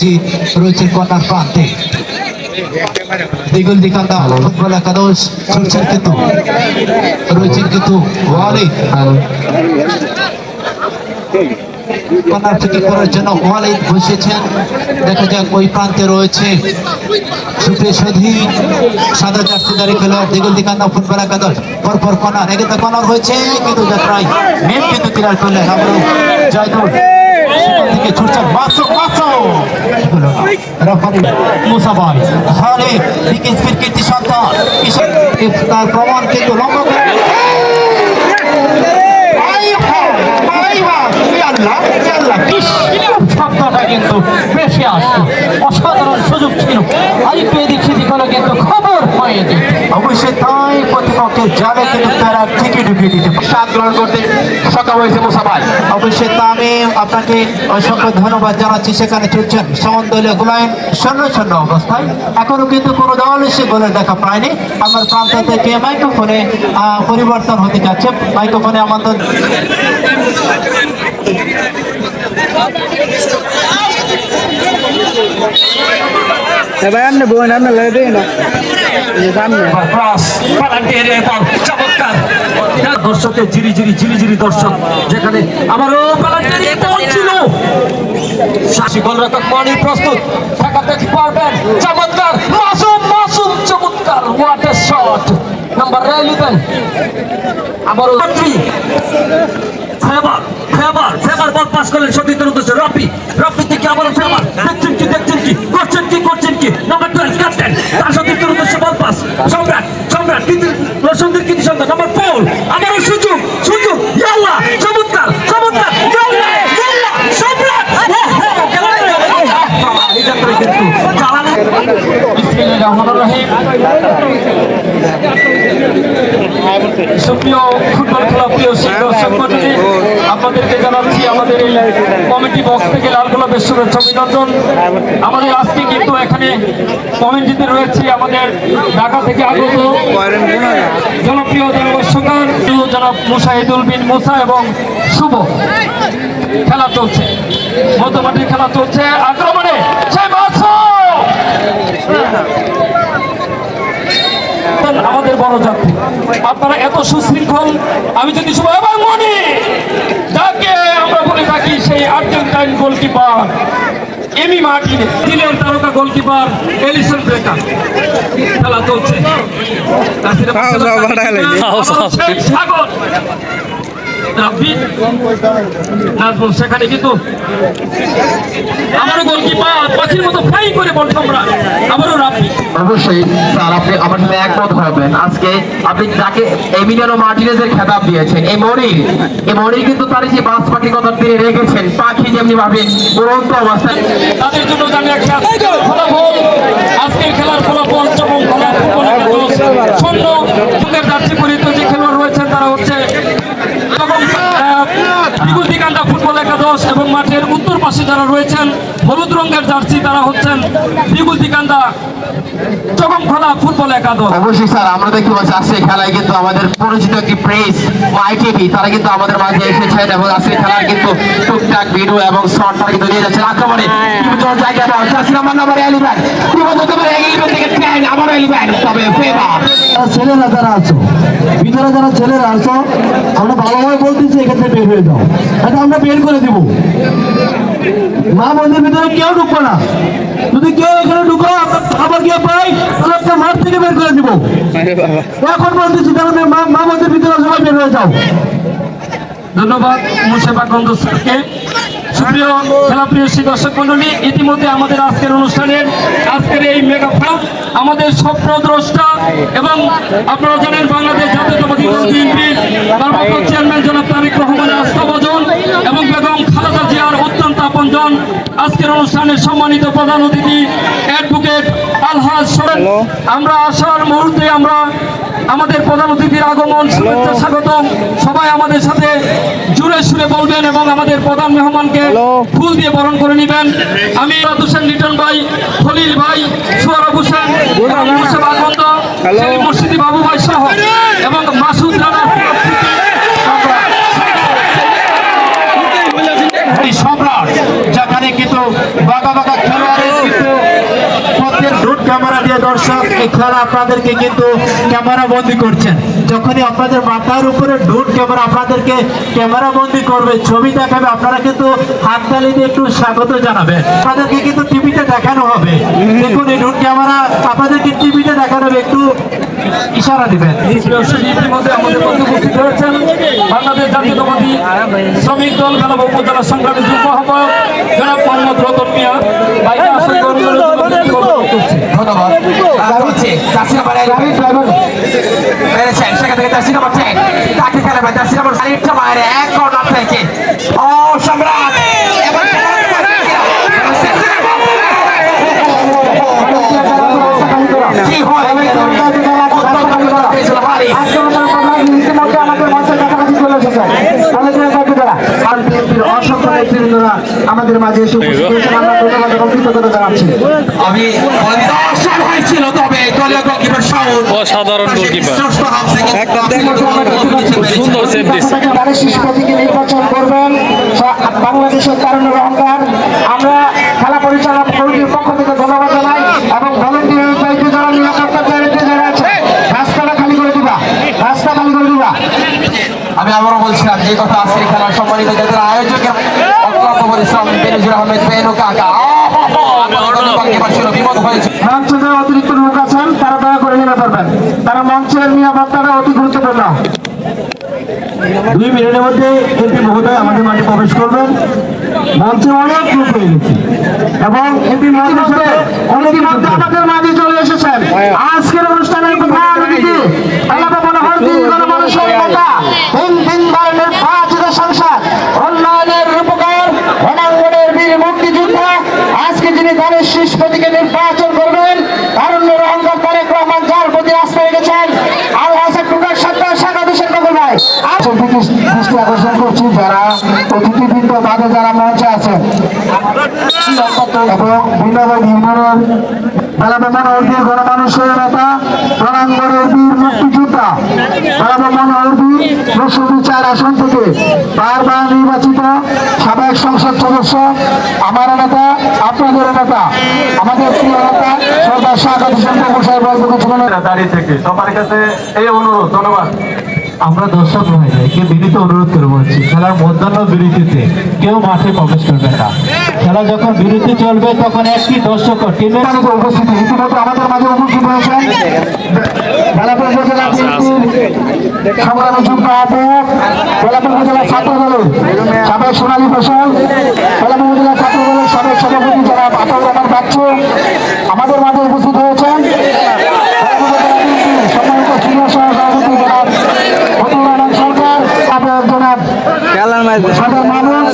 জিত রয়েছে কন্যার প্রান্তে। দিগুল দিকান্দা ফুটবল একাদশ কিন্তু। রয়েছেন কিন্তু ওয়ালি। কর্নার থেকে করার জন্য ওয়ালিদ বসেছেন। দেখা যাক ওই প্রান্তে রয়েছে সুপ্রিয় সধি, সাদা জার্সিদারি খেলোয়াড় দিগুল দিকান্দা ফুটবল একাদশ পরপর কর্নার তো কর্নার হয়েছে, কিন্তু যাত্রায় নেট কিন্তু ক্লিয়ার করলেন আমরা জয়দুল থেকে ছুটছেন মাসো মাসো রেফারি মুসা ভাই হলে বিকেএসপির কীর্তি সন্তান কিশোর তার প্রমাণ কিন্তু লম্বা করে শব্দটা কিন্তু বেশি আসতো অসাধারণ সুযোগ ছিল। আরেকটু এদিক সেদিক হলে কিন্তু খবর হয়ে অবশ্যই তাই প্রতিপক্ষের জালে কিন্তু তারা ঠিকই ঢুকিয়ে দিতে। সাত গ্রহণ করতে সক্ষম হয়েছে মুসা ভাই। অবশ্যই তা আপনাকে অসংখ্য ধন্যবাদ জানাচ্ছি। সেখানে চলছেন সমন্দলীয় গোলায়ন শূন্য শূন্য অবস্থায়। এখনও কিন্তু কোনো দল এসে গোলের দেখা পায়নি। আমার প্রান্ত থেকে মাইক্রোফোনে আহ, পরিবর্তন হতে যাচ্ছে। মাইক্রোফোনে আমাদের ভাই আপনি বোন আপনি লাগে দিই না দর্শকের জিরি জিরি জিরি জিরি দর্শক যেখানে আমারও ছিল শাসি গোলরক্ষক মনির প্রস্তুত ঠেকাতে পারবেন চমৎকার মাসুম মাসুম চমৎকার what a shot number eleven আবারও ফেভার ফেভার বল পাস করলেন সতীর্থের উদ্দেশ্যে। রপি রপি থেকে আবারও ফেভার দেখছেন কি দেখছেন কি? করছেন কি করছেন কি? নাম্বার টুয়েলভ ক্যাপ্টেন তার সতীর্থের উদ্দেশ্যে বল পাস সম্রাট সম্রাট কীর্তি রসন্দের কীর্তি সন্তান। নাম্বার ফোর আবারও সুযোগ সুযোগ। ইয়াল্লা চমৎকার চমৎকার। সম্রাট! রহিম। সুপ্রিয় ফুটবল খেলা প্রিয় দর্শক মন্ডলী আপনাদেরকে জানাচ্ছি আমাদের এই কমিটি বক্স থেকে লাল গোলাপের শুভেচ্ছা অভিনন্দন। আমাদের আজকে কিন্তু এখানে কমিটিতে রয়েছে আমাদের ঢাকা থেকে আগত জনপ্রিয় জনবর্ষকার জনাব মুসাহিদুল বিন মুসা এবং শুভ খেলা চলছে। মধ্যমাটির খেলা চলছে। আক্রমণে সেই! আমাদের বড় যাত্রী আপনারা এত সুশৃঙ্খল আমি যদি মনে এবং মনি যাকে আমরা বলে থাকি সেই আর্জেন্টাইন গোলকিপার এমি মার্টিনে দিলেন তারকা গোলকিপার এলিসন ব্রেকার। খেলা চলছে। রাব্বি নাজমুল সেখানে কিন্তু আমারও গোলকিপার পাখির মতো ফ্লাই করে বল আমরা আমারও রাব্বি অবশ্যই স্যার আপনি আমার সাথে একমত হবেন। আজকে আপনি যাকে এমিলিয়ানো মার্টিনেজের খেতাব দিয়েছেন এই মনির এই মনির কিন্তু তার যে বাস পাখির কথা তিনি রেখেছেন পাখি যেমনি ভাবে উড়ন্ত অবস্থায়। তাদের জন্য জানি একটা ফলাফল। আজকের খেলার ফলাফল শূন্য যে খেলোয়াড় রয়েছেন তারা হচ্ছে এবং বিগুলদিকান্দা ফুটবল একাদশ এবং মাঠের উত্তর পাশে যারা রয়েছেন, হলুদ রঙের জার্সি তারা হচ্ছেন বিগুলদিকান্দা ফুটবল একাদশ। অবশ্যই স্যার আমরা দেখতে পাচ্ছি আজকে খেলায় কিন্তু আমাদের পরিচিত একটি প্রেস মাই টিভি তারা কিন্তু আমাদের মাঝে এসেছেন এবং আজকে খেলার কিন্তু টুকটাক ভিডিও এবং শর্ট তারা কিন্তু নিয়ে যাচ্ছেন। আক্রমণে নাম্বার এলিভেন এলিভেন থেকে এলিভেন তবে ফেভার ছেলেরা যারা আছো ভিতরে যারা ছেলেরা আছো আমরা ভালোভাবে বলতেছি এক্ষেত্রে বের হয়ে যাও। এটা আমরা বের করে দিব। মা মন্দির ভিতরে কেউ ঢুকবো না। যদি কেউ এখানে ঢুকো আবার গিয়ে পাই তাহলে আপনার মাঠ থেকে বের করে দিব। এখন বলতেছি কারণ মা মা ভিতরে সবাই বের হয়ে যাও। ধন্যবাদ মুর্শেফা গন্ধ স্যারকে। সুপ্রিয় খেলাপ্রিয় শ্রী দর্শক মন্ডলী ইতিমধ্যে আমাদের আজকের অনুষ্ঠানের আজকের এই মেগা ফ্লাপ আমাদের স্বপ্নদ্রষ্টা এবং আপনারা জানেন বাংলাদেশ জাতীয়তাবাদী দল বিএনপির চেয়ারম্যান জনাব তারিক রহমানের আস্থাভাজন এবং বেগম খালেদা জিয়ার আপনজন আজকের অনুষ্ঠানের সম্মানিত প্রধান অতিথি অ্যাডভোকেট আলহাজ সোরেন। আমরা আসার মুহূর্তে আমরা আমাদের প্রধান অতিথির আগমন শুভেচ্ছা স্বাগতম। সবাই আমাদের সাথে জুড়ে সুরে বলবেন এবং আমাদের প্রধান মেহমানকে ফুল দিয়ে বরণ করে নেবেন। আমি রাত হোসেন লিটন ভাই খলিল ভাই সুয়ারব হোসেন মুর্শেদ আকন্দ সেলিম মুর্শিদি বাবু ভাই সহ এবং মাসুদ রানা এই সম্রাট যেখানে কিন্তু বাঘা বাঘা খেলোয়াড় ক্যামেরা দিয়ে দর্শক, এই খেলা আপনাদেরকে কিন্তু ক্যামেরা বন্দি করছেন যখনই আপনাদের মাথার উপরে ড্রোন ক্যামেরা আপনাদেরকে ক্যামেরা বন্দি করবে, ছবি দেখাবে, আপনারা কিন্তু হাত হাততালি দিয়ে একটু স্বাগত জানাবেন আপনাদেরকে কিন্তু টিভিতে দেখানো হবে। দেখুন এই ড্রোন ক্যামেরা আপনাদেরকে টিভিতে দেখানো হবে, একটু ইশারা দিবেন। মধ্যে বাংলাদেশ শ্রমিক দল বেলাব উপজেলা সংগ্রামী যুব আহ্বায়ক জনাব রতন মিয়া বাইরে আসন গ্রহণ করে বক্তব্য করছে ধন্যবাদ। রাত হচ্ছে জার্সি নাম্বার সেখান থেকে জার্সি নাম্বার টেন তাকে খেলাবেন জার্সি নাম্বার সারিটা বাইরে এক কর্নার থেকে। ও সম্রাট! এবার কি হয় আমাদের মাঝে এসে উপস্থিত হয়েছেন আমরা ধন্যবাদ এবং কৃতজ্ঞতা জানাচ্ছি আমি দিতে তবে দলীয় গোলকিপার শাহুল অসাধারণ গোলকিপার। একদম সুন্দর সেভ দিচ্ছে তারা প্রতীকে নির্বাচন করবেন। বাংলাদেশের কারণে অহংকার আমরা খেলা পরিচালনা কমিটির পক্ষ থেকে ধন্যবাদ জানাই এবং ভলেন্টিয়ার দায়িত্বে যারা নিরাপত্তা দায়িত্বে যারা আছে রাস্তাটা খালি করে দিবা। রাস্তা খালি করে দিবা। আমি আবারও বলছিলাম যে কথা আজকের খেলার সম্মানিত যাদের আয়োজকের অক্লান্ত পরিশ্রম বেনজুর আহমেদ বেনু কাকা অতিরিক্ত লোক আছেন তারা দয়া করে নেমে পড়বেন তারা মঞ্চের নিরাপত্তাটা অতি গুরুত্বপূর্ণ। দুই মিনিটের মধ্যে এমপি মহোদয় আমাদের মাঠে প্রবেশ করবেন। মঞ্চে অনেক লোক হয়ে গেছে। এবং এমপি মহোদয়ের সাথে অনেক আমাদের মাঝে চলে এসেছেন। আজকের অনুষ্ঠানের প্রধান অতিথি এলাকা মনোহর দিন গণমানুষের নেতা তিন তিনবার নির্বাচিত সংসদ উন্নয়নের রূপকার রণাঙ্গনের বীর মুক্তিযোদ্ধা আজকে যিনি দলের শীর্ষ প্রতীকে নির্বাচন করবেন তারুণ্যের অহংকার তারেক রহমান যার প্রতি আস্থা রেখেছেন আল হাসান টুকার সত্তার শাখা দূষণ নগর ভাই দৃষ্টি আকর্ষণ করছি যারা অতিথিবৃন্দ বাদে যারা মঞ্চে আছেন এবং বৃন্দাবন ইউনিয়নের বেলাবেমন অর্দি গণমানুষের নেতা, রণাঙ্গনের বীর মুক্তিযোদ্ধা বেলাবেমন চার আসন থেকে বারবার নির্বাচিত সাবেক সংসদ সদস্য, আমার নেতা, আপনাদের নেতা, আমাদের প্রিয় নেতা, সর্দার হোসেন বাবু সাহেব দাঁড়িয়ে থেকে। সবার কাছে এই অনুরোধ, ধন্যবাদ। আমরা দর্শক মহিলাকে বিনীত অনুরোধ করে বলছি খেলার মধ্যাহ্ন বিরতিতে কেউ মাঠে প্রবেশ করবে না। খেলা যখন বিরতি চলবে তখন একটি দর্শক টিমের উপস্থিতি ইতিমধ্যে আমাদের মাঝে উপস্থিত হয়েছে বেলাপুর উপজেলা বিএনপির সংগ্রামী যুগ্ম আহ্বায়ক বেলাপুর উপজেলা ছাত্র দলের সাবেক সোনালী ফসল বেলাপুর উপজেলা ছাত্র দলের সাবেক সভাপতি যারা আতাউর রহমান বাচ্চু আমাদের মাঝে উপস্থিত হয়েছেন বেলাপুর উপজেলা বিএনপির সম্মানিত সিনিয়র সহসভাপতি জনাব ফতুর রহমান সরকার সাবেক জনাব সাবেক মানুষ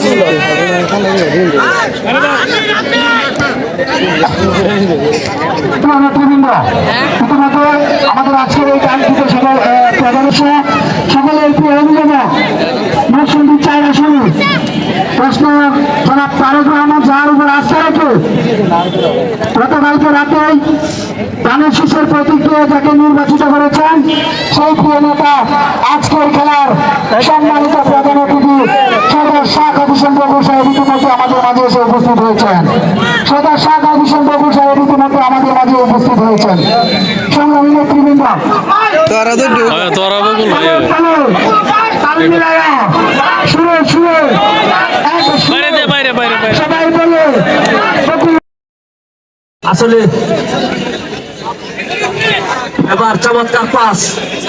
প্রিয় নেতৃবৃন্দ ইতিমধ্যে আমাদের আজকের এই কাঙ্ক্ষিত সকল প্রধানস্য সকলের প্রিয় অভিযোজক নরসিংদী চার আসনে প্রশ্ন জনাব তারেক রহমান যার উপর আস্থা রেখে গতকালকে রাতে ধানের শীষের প্রতিক্রিয়া যাকে নির্বাচিত করেছেন সেই প্রিয় নেতা আজকের খেলার সম্মানিত প্রধান অতিথি সদর শাহ হোসেন বকুর সাহেব ইতিমধ্যে আমাদের মাঝে এসে উপস্থিত হয়েছেন। সদর শাহ হোসেন বকুর সাহেব ইতিমধ্যে আমাদের মাঝে উপস্থিত হয়েছেন। সংগ্রামী নেতৃবৃন্দ। তোরা বকুল ভাই সুরে সুরে। বাইরে বাইরে বাইরে। বাইরে সবাই বলে। বকুল আসলে এবার চমৎকার pass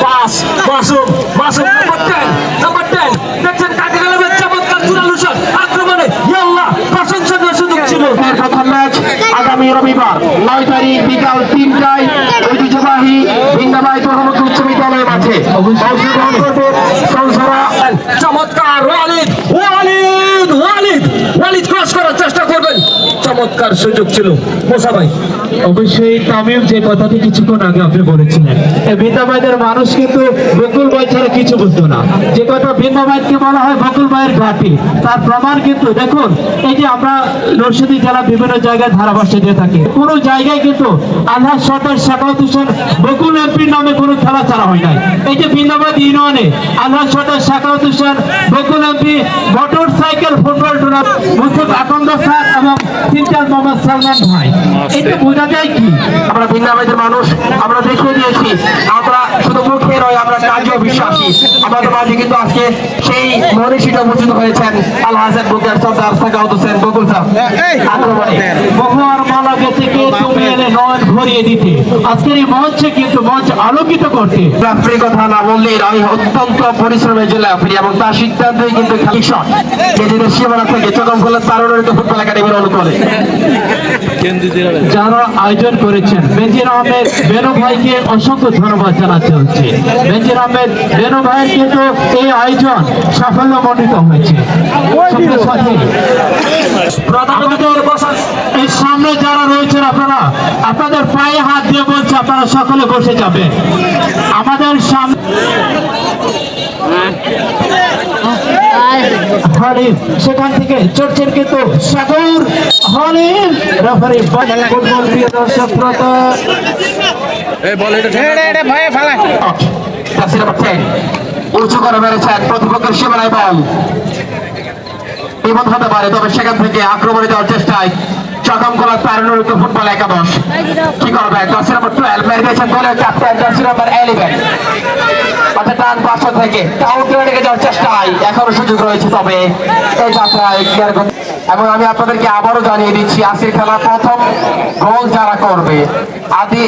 pass Masum Masum number ten number ten দেখছেন কাকে গেলেন চমৎকার আক্রমণে ইয়াল্লাহ প্রশংসনীয় সুযোগ ছিল। আগামী রবিবার নয় তারিখ বিকাল তিনটায় ঐতিহ্যবাহী ভিন্দাবাই বহুমুখী উচ্চ বিদ্যালয় মাঠে অংশগ্রহণ করবে সংসারা চমৎকার ওয়ালিদ ওয়ালিদ ওয়ালিদ ওয়ালিদ ক্রস করার চেষ্টা করবেন চমৎকার সুযোগ ছিল। মোসা ভাই। অবশ্যই তামিম যে কথাটি কিছুক্ষণ আগে আপনি বলেছিলেন, এই বৃন্দাবাদের মানুষ কিন্তু বকুল ভাই ছাড়া কিছু বুঝতো না। যে কথা বৃন্দাবাদকে বলা হয় বকুল ভাইয়ের ঘাটি, তার প্রমাণ কিন্তু দেখুন, এই যে আমরা নরসিংদী জেলা বিভিন্ন জায়গায় ধারাভাষ্য দিয়ে থাকি, কোনো জায়গায় কিন্তু আল্লাহ সরকার শাখাওয়াত হোসেন বকুল এমপির নামে কোনো খেলা ছাড়া হয় নাই। এই যে বৃন্দাবাদ ইউনিয়নে আল্লাহ Sarkar Shakhawat Hossain, Bakul MP motorcycle football tournament Musuf Akand sir এবং মোহাম্মদ সালমান ভাই। এটা বোঝা যায় কি? আমরা ভিন্ন আমাদের মানুষ আমরা দেখিয়ে দিয়েছি আমরা শুধু মুখে নয় আমরা কাজেও বিশ্বাসী। আমাদের মাঝে কিন্তু আজকে সেই মনীষীটা উপস্থিত হয়েছেন আল হাসান বুকের সর্দার সাকাউদ হোসেন। বকুল সাহেব আক্রমণে। বহুয়ার মালাকে থেকে তুমি এলে নয়ন ভরিয়ে দিতে? আজকের এই মঞ্চে কিন্তু মঞ্চ আলোকিত করতে। রাফরি কথা না বললে আমি অত্যন্ত পরিশ্রমের জেলা রাফরি এবং তার সিদ্ধান্তই কিন্তু খালি শট। নিজেদের সীমানা থেকে চকম খোলা তারুণিত ফুটবল একাডেমির অনুকূলে। যারা আয়োজন করেছেন বেঞ্জির আহমেদ বেনু ভাইকে অসংখ্য ধন্যবাদ জানাতে হচ্ছে। বেঞ্জির আহমেদ বেনু ভাইয়ের কিন্তু এই আয়োজন সাফল্যমণ্ডিত হয়েছে। এই সামনে যারা রয়েছেন আপনারা, আপনাদের পায়ে হাত দিয়ে বলছে, আপনারা সকলে বসে যাবে আমাদের সামনে হলিম সেখান থেকে চড়ছেন কিন্তু সাগর হলিম রেফারি ফুটবল প্রিয় দর্শক শ্রোতা জার্সি নাম্বার 10 উঁচু করে মেরেছেন প্রতিপক্ষের সীমানায় বল। বিপদ হতে পারে তবে সেখান থেকে আক্রমণে যাওয়ার চেষ্টায় চকম কলা তো ফুটবল একাদশ। কি করবে? দশ নম্বর 12 মেরে দিয়েছেন গোলের ক্যাপ্টেন দশ নম্বর 11 অর্থাৎ ডান পাশ থেকে। কাউন্টারে লেগে যাওয়ার চেষ্টায় এখনও সুযোগ রয়েছে, তবে এই যাত্রায় ক্লিয়ার এবং আমি আপনাদেরকে আবারও জানিয়ে দিচ্ছি, আজকের খেলা প্রথম গোল যারা করবে, আদি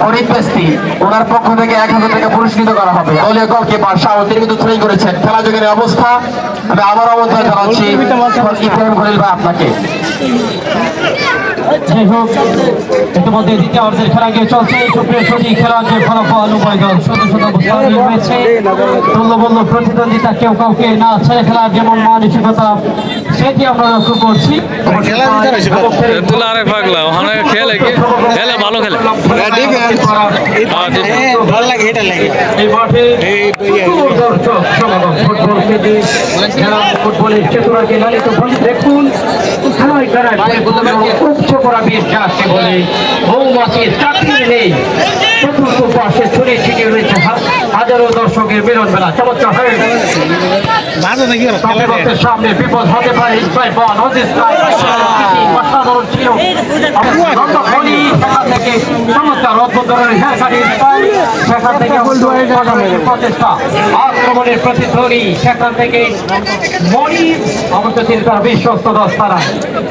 ফরিদ বেস্তি ওনার পক্ষ থেকে এক হাজার টাকা পুরস্কৃত করা হবে। দলীয় গোলকিপার শাহ তিনি কিন্তু থ্রি করেছেন। খেলা যোগের অবস্থা আমি আবার আমন্ত্রণ জানাচ্ছি ইব্রাহিম খলিল ভাই আপনাকে। যাই হোক ইতিমধ্যে দ্বিতীয় অর্ধের খেলা গিয়ে চলছে। সুপ্রিয় সতী খেলার যে ফলাফল উভয় দল শত শত অবস্থান হয়েছে তুল্যবল্ল প্রতিদ্বন্দ্বিতা কেউ কাউকে না ছেড়ে খেলার যেমন মানসিকতা সেটি আমরা লক্ষ্য করছি। খেলে কি? খেলে ভালো হ্যাঁ, এই মাঠে দর্শক সমাগম ফুটবল খেলে খেলা ফুটবলের চেতনাকে লালিত দেখুন খেলায় খেলায় উপচে পড়া বেশ যাচ্ছে বলে মৌমাছির চাকরি নেই। চতুর্থ পাশে ছড়িয়ে ছিটিয়ে রয়েছে হাজারো দর্শকের মিলন মেলা। চমৎকার হয়ে সামনে বিপদ হতে পারে ইসমাইল বল হতে অসাধারণ ছিল। সেখান থেকে বিশ্বস্ত দশ তারা।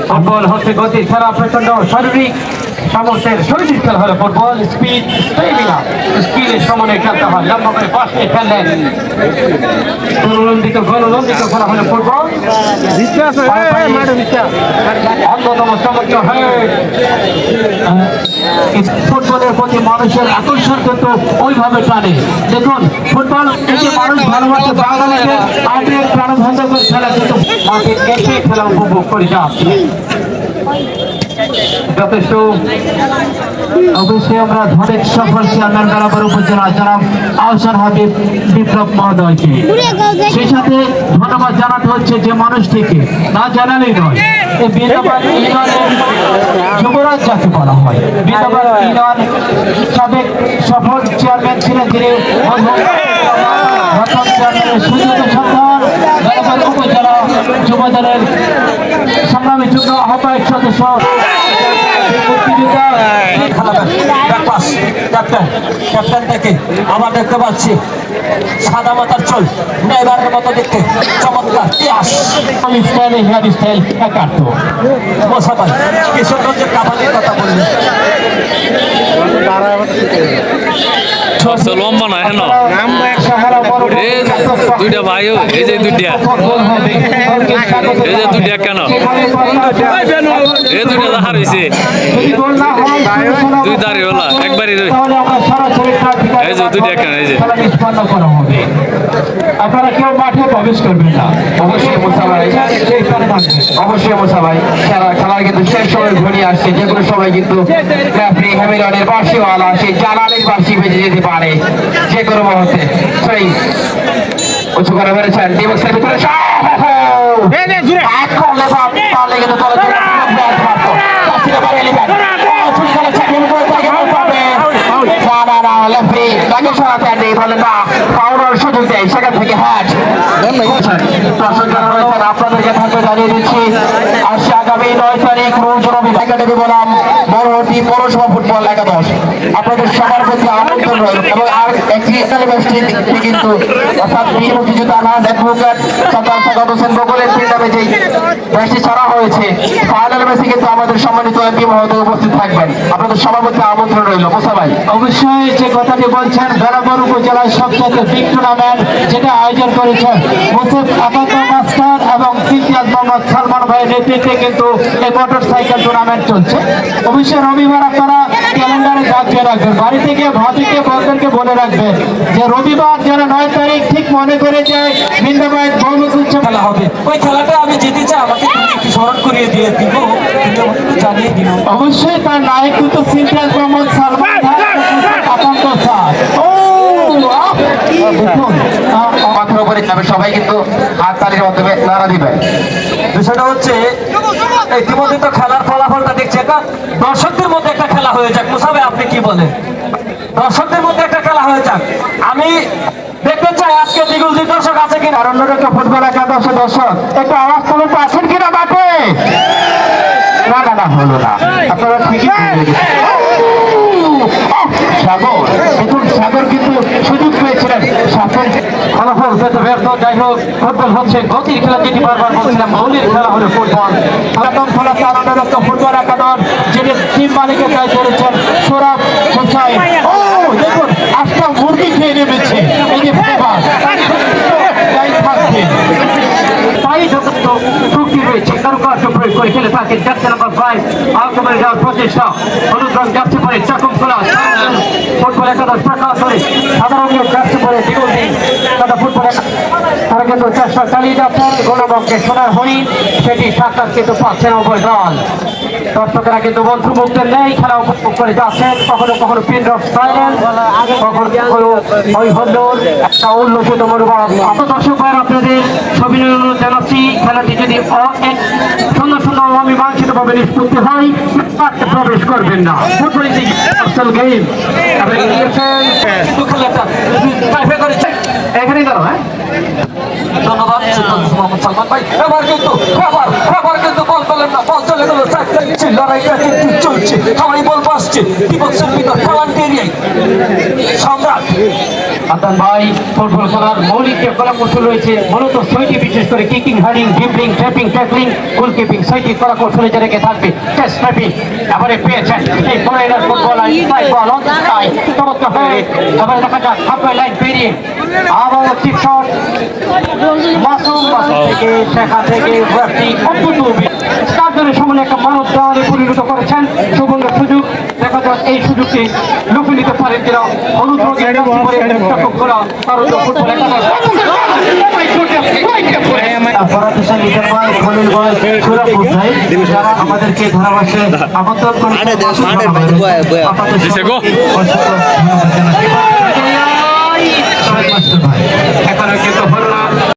ফুটবল হচ্ছে গতির খেলা প্রচণ্ড শারীরিক সামর্থ্যের শরীর খেলা হলো ফুটবল স্পিড স্টেমিনা স্কিলের সমানে খেলতে হয়। লম্বা করে পাশে খেললেন। গণলম্বিত গণলম্বিত খেলা হলো ফুটবল। অন্যতম চমৎকার হয়ে ফুটবলের প্রতি মানুষের আকর্ষণ কিন্তু ওইভাবে টানে। দেখুন ফুটবল যে মানুষ ভালোবাসে বাঙালিকে আবেগ প্রাণবন্ধকর খেলা কিন্তু মাঠে এসে খেলা উপভোগ করে যাচ্ছে যথেষ্ট। অবশ্যই আমরা ধরেক সফর চেয়ারম্যান বরাবর উপজেলা জনাব আহসান হাবিব বিপ্লব মহোদয়কে। সেই সাথে ধন্যবাদ জানাতে হচ্ছে যে মানুষটিকে। না জানালেই নয় যুবরাজ যাকে বলা হয়। বৃন্দাবান ইউনিয়ন সাবেক সফল চেয়ারম্যান ছিলেন চেয়ারম্যানের সুযোগ সন্ধান উপজেলা যুবদলের সংগ্রামী যুগ্ম আহ্বায়ক সদস্য মুক্তিযোদ্ধা পাস ক্যাপ্টেন ক্যাপ্টেন আবার দেখতে পাচ্ছি সাদা মাথার চোল নেইবারের মতো দেখতে চমৎকার ইতিহাস স্টাইল হেয়ার স্টাইল একাত্ম মশা ভাই কিশোরগঞ্জের কাবালির কথা বললেন সবচেয়ে লম্বা না হেন? দুইটা ভাইও এই যে দুইটা। এই যে দুইটা কেন? এই দুইটা দেখা রয়েছে দুই দাঁড়িয়ে হলা, একবারই রই। আপনারা কেউ মাঠে প্রবেশ করবেন না। অবশ্যই মুসা ভাই অবশ্যই মোসা ভাই খেলা খেলার কিন্তু শেষ সময় ঘনিয়ে আসছে। যে কোনো সময় কিন্তু রেফারি হ্যামিলনের সেই জালালের বার্ষি বেজে যেতে পারে যে কোনো মুহূর্তে সেই উঁচু করে মেরেছেন ডিবক্সের ভিতরে করলে পারলে কিন্তু সেখান থেকে হ্যাট। আপনাদেরকে জানিয়ে দিচ্ছি আসছে আগামী আগামী নয় তারিখ রোজ রবি একাডেমি বনাম বড়হটি পৌরসভা ফুটবল একাদশ। আপনাদের সবার প্রতি অবশ্যই যে কথাটি বলছেন বেড়াবর উপজেলায় সবচেয়ে বিগ টুর্নামেন্ট যেটা আয়োজন করেছেন মাস্টার এবং মোহাম্মদ সালমান ভাইয়ের নেতৃত্বে কিন্তু এই মোটর সাইকেল টুর্নামেন্ট চলছে। অবশ্যই রবিবার আপনারা ক্যালেন্ডারে দাগ রাখবেন। বাড়ি থেকে ভাবিকে বন্ধুদেরকে বলে রাখবেন যে রবিবার যেন নয় তারিখ ঠিক মনে করে যে বৃন্দাবাদ বহুমুখী উৎসব। খেলা হবে। ওই খেলাটা আমি জিতে চাই আমাকে একটু স্মরণ করিয়ে দিয়ে দিব। জানিয়ে অবশ্যই তার নায়ক কিন্তু সিদ্দিয়াজ মোহাম্মদ সালমান আতঙ্ক স্যার ও আহ! দেখুন আহ, মাথার উপরে যাবে সবাই কিন্তু হাত তালির মাধ্যমে নাড়া দিবেন বিষয়টা হচ্ছে ইতিমধ্যে তো খেলার ফলাফলটা দেখছি। একটা দর্শকদের মধ্যে একটা খেলা হয়ে যাক। মুসাবে আপনি কি বলেন? দর্শকদের মধ্যে একটা খেলা হয়ে যাক। আমি দেখতে চাই আজকে দ্বিগুল দুই দর্শক আছে কিনা। অন্যরকম ফুটবল একাদশ দর্শক একটু আওয়াজ তুলুন তো আছেন কিনা বাটে না না না হলো না। আপনারা ঠিকই সাগর দেখুন সাগর কিন্তু সুযোগ পেয়েছিলেন। সাগর ফলাফল পেতে ব্যর্থ, যাই হোক, ফুটবল হচ্ছে গতির খেলা যেটি বারবার বলছিলাম মৌলিক খেলা হলো ফুটবল। প্রথম ফলাফল অন্যরকম ফুটবল একাদশ, যিনি টিম মালিকের দায় ধরেছেন, সৌরভ হোসাইন ও, দেখুন আজটা মুরগি খেয়ে নেমেছে, এই যে ফেভার তাই যথেষ্ট ত্রুটি রয়েছে? কারুকার্য প্রয়োগ করে খেলে থাকে যাচ্ছে নাম্বার ফাইভ আলকমের যাওয়ার প্রচেষ্টা হলুদ রং যাচ্ছে পরে চাকম খোলা ফুটবল একাদশ টাকা করে সাধারণ যাচ্ছে পরে দ্বিগুণ দিন তারা ফুটবল একাদশ তারা কিন্তু চেষ্টা চালিয়ে যাচ্ছেন গোলামকে সোনার হরিণ সেটি সাক্ষাৎ কিন্তু পাচ্ছেন উভয় দল। দর্শকেরা কিন্তু বন্ধু মুক্তের নেই খেলা উপভোগ করে যাচ্ছেন। কখনো কখনো পিন ড্রপ সাইলেন্ট কখনো কখনো ওই হল্লোর একটা উল্লসিত মনোভাব। অত দর্শক ভাইয়ের আপনাদের সবিনয় অনুরোধ জানাচ্ছি খেলাটি যদি সুন্দর সুন্দর অমীমাংসিত ভাবে নিষ্পত্তি হয় প্রবেশ করবেন না। ফুটবল ইজ গেম আপনি খেলাটা এখানেই দাঁড়ো হ্যাঁ? সালমান ভাই এবার কিন্তু এবার এবার কিন্তু বল পেলেন না বল চলে গেল চারটে লড়াইটা কিন্তু চলছে আমারই বল পাসছে বিপক্ষের ভিতর সম্রাট। আদান ভাই, ফুটবল খেলার মৌলিক যে কলা কৌশল রয়েছে, মূলত ছয়টি, বিশেষ করে kicking herding dribbling tapping tackling গোলকিপিং ছয়টি কলা কৌশলে যে রেখে থাকবে টেস্ট ট্যাপিং এবারে পেয়েছেন এই foreigner football ball on sky চমৎকার হয়ে এবারে দেখা যাক হাফওয়ে লাইন পেরিয়ে আবার চিপ শট মাসুম মাসুম থেকে, সেখান থেকে অদ্ভুত কার্যনের সমানে একটা মানব দাঁড়ে পরিণত করেছেন। সুগন্ধ সুযোগ। দেখা যাক এই সুযোগটি লুফে নিতে পারে কিনা। এখন কিন্তু